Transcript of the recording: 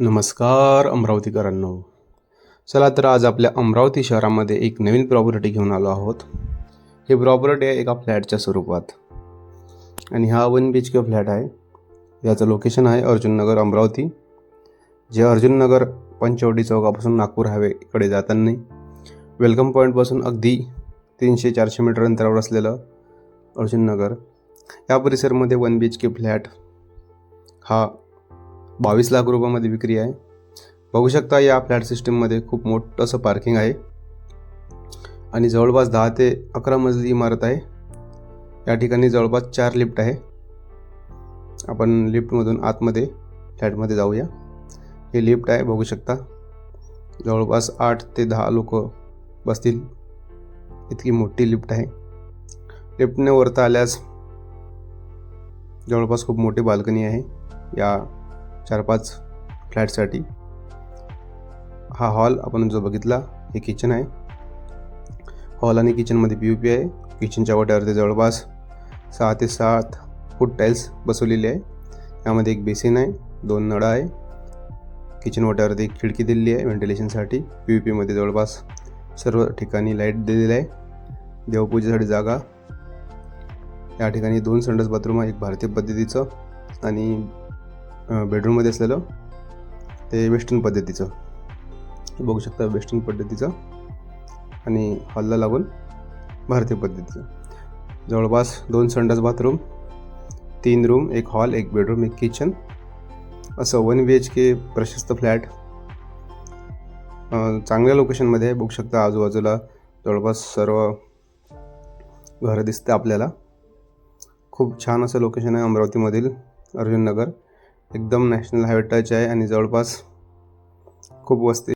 नमस्कार अमरावतीकरांनो. चला तर आज आपल्या अमरावती शहरामध्ये एक नवीन प्रॉपर्टी घेऊन आलो आहोत. ही प्रॉपर्टी आहे एका फ्लॅटच्या स्वरूपात. आणि हा one B H K flat आहे. याचं लोकेशन आहे अर्जुननगर अमरावती. जे अर्जुननगर पंचवटी चौकापासून नागपूर हायवेकडे जाताना वेलकम पॉईंटपासून अगदी तीनशे चारशे मीटर अंतरावर असलेलं अर्जुननगर या परिसरमध्ये one B H K flat हा बावीस लाख रुपयामध्ये विक्री आहे. बघू शकता या फ्लॅट सिस्टीममध्ये खूप मोठं असं पार्किंग आहे. आणि जवळपास दहा ते अकरा मजली इमारत आहे. या ठिकाणी जवळपास चार लिफ्ट आहे. आपण लिफ्टमधून आतमध्ये फ्लॅटमध्ये जाऊया. हे लिफ्ट आहे बघू शकता. जवळपास आठ ते दहा लोक बसतील. इतकी मोठी लिफ्ट आहे. लिफ्टने वरता आल्यास जवळपास खूप मोठी बाल्कनी आहे. या चार पाच फ्लॅटसाठी. हा हॉल आपण जो बघितला हे किचन आहे. हॉल आणि किचनमध्ये पी यू पी आहे. किचनच्या वाट्यावरती जवळपास सहा ते सात फूट टाईल्स बसवलेली आहे. यामध्ये एक बेसिन आहे दोन नळं आहे. किचन वाट्यावरती एक खिडकी दिलेली आहे व्हेंटिलेशनसाठी पी यू पीमध्ये जवळपास सर्व ठिकाणी लाइट दिलेली आहे. देवपूजेसाठी जागा. या ठिकाणी दोन संडास बाथरूम आहे एक भारतीय पद्धतीचं आणि बेडरूममध्ये असलेलं ते वेस्टर्न पद्धतीचं. बघू शकता वेस्टर्न पद्धतीचं आणि हॉलला लागून भारतीय पद्धतीचं. जवळपास दोन संडास बाथरूम तीन रूम एक हॉल एक बेडरूम एक किचन असं वन बी एच के प्रशस्त फ्लॅट चांगल्या लोकेशनमध्ये आहे बघू शकता आजूबाजूला जवळपास सर्व घरं दिसते आपल्याला. खूप छान असं लोकेशन आहे अमरावतीमधील अर्जुननगर एकदम नॅशनल हायवे टच आहे आणि जवळपास खूप वस्ती